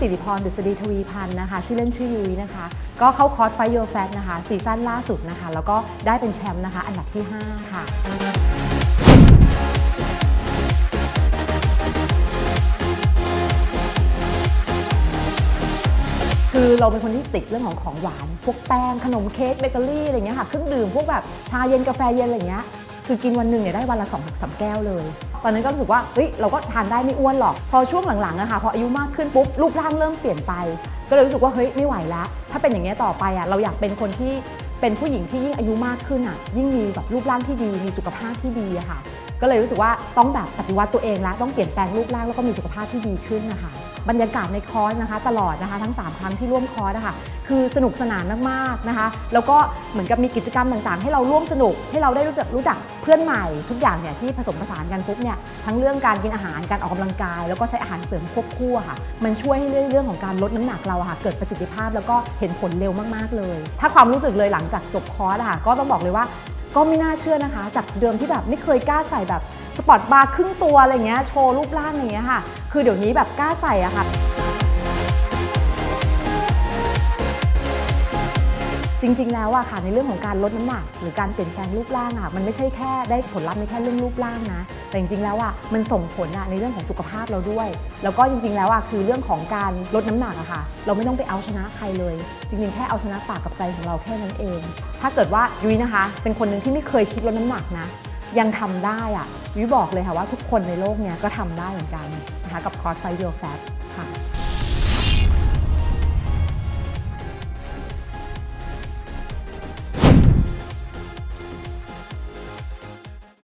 สิริพรดุษฎีทวีพันธ์นะคะ ชื่อเล่นชื่อยุ้ยนะคะ ก็เข้าคอร์สไฟโยแฟตนะคะซีซั่นล่าสุดนะคะ แล้วก็ได้เป็นแชมป์นะคะ อันดับที่ 5 ค่ะคือเราเป็นคนที่ติดเรื่องของของหวาน พวกแป้งขนมเค้กเบเกอรี่อะไรเงี้ยค่ะ เครื่องดื่มพวกแบบชาเย็นกาแฟเย็นอะไรเงี้ย คือกินวันหนึ่งเนี่ยได้วันละ2องสามแก้วเลย ตอนนั้นก็รู้สึกว่าเฮ้ยเราก็ทานได้ไม่อ้วนหรอก พอช่วงหลังๆอะค่ะพออายุมากขึ้นปุ๊บรูปร่างเริ่มเปลี่ยนไป ก็เลยรู้สึกว่าเฮ้ยไม่ไหวแล้วถ้าเป็นอย่างนี้ยต่อไปอะเราอยากเป็นคนที่เป็นผู้หญิงที่ยิ่งอายุมากขึ้นอะยิ่งมีแบบรูปร่างที่ดีมีสุขภาพที่ดีอะค่ะ ก็เลยรู้สึกว่าต้องแบบปฏิวัติตัวเองแล้วต้องเปลี่ยนแปลงรูปร่างแล้วก็มีสุขภาพที่ดีขึ้นนะคะ บรรยากาศในคอร์สนะคะ ตลอดนะคะทั้ง 3 ครั้งที่ร่วมคอร์สนะคะคือสนุกสนานมากๆนะคะ แล้วก็เหมือนกับมีกิจกรรมต่างๆ ให้เราร่วมสนุกให้เราได้รู้จักรู้จักเพื่อนใหม่ทุกอย่างเนี่ยที่ผสมผสานกันปุ๊บเนี่ยทั้งเรื่องการกินอาหารการออกกำลังกาย แล้วก็ใช้อาหารเสริมควบคู่ค่ะ มันช่วยให้เรื่องของการลดน้ำหนักเราค่ะ เกิดประสิทธิภาพแล้วก็เห็นผลเร็วมากๆเลย ถ้าความรู้สึกเลยหลังจากจบคอร์สค่ะก็ต้องบอกเลยว่า ก็ไม่น่าเชื่อนะคะ จากเดิมที่แบบไม่เคยกล้าใส่แบบสปอร์ตบาร์ครึ่งตัวอะไรเงี้ยโชว์รูปร่างอย่างเงี้ยค่ะ คือเดี๋ยวนี้แบบกล้าใส่อะค่ะ จริง ๆ แล้วอะค่ะในเรื่องของการลดน้ำหนัก หรือการเปลี่ยนแปลงรูปร่างอะมันไม่ใช่แค่ได้ผลลัพธ์ในแค่เรื่องรูปร่างนะ แต่จริงๆแล้วอะมันส่งผลอะในเรื่องของสุขภาพเราด้วย แล้วก็จริง ๆ แล้วอะคือเรื่องของการลดน้ำหนักอะค่ะ เราไม่ต้องไปเอาชนะใครเลย จริงๆแค่เอาชนะปากกับใจของเราแค่นั้นเอง ถ้าเกิดว่ายุ้ยนะคะ เป็นคนหนึ่งที่ไม่เคยคิดลดน้ำหนักนะ ยังทำได้อะยุ้ยบอกเลยค่ะว่าทุกคนในโลกเนี้ยก็ทำได้เหมือนกันนะคะกับคอร์สไฟเดียแฟตค่ะ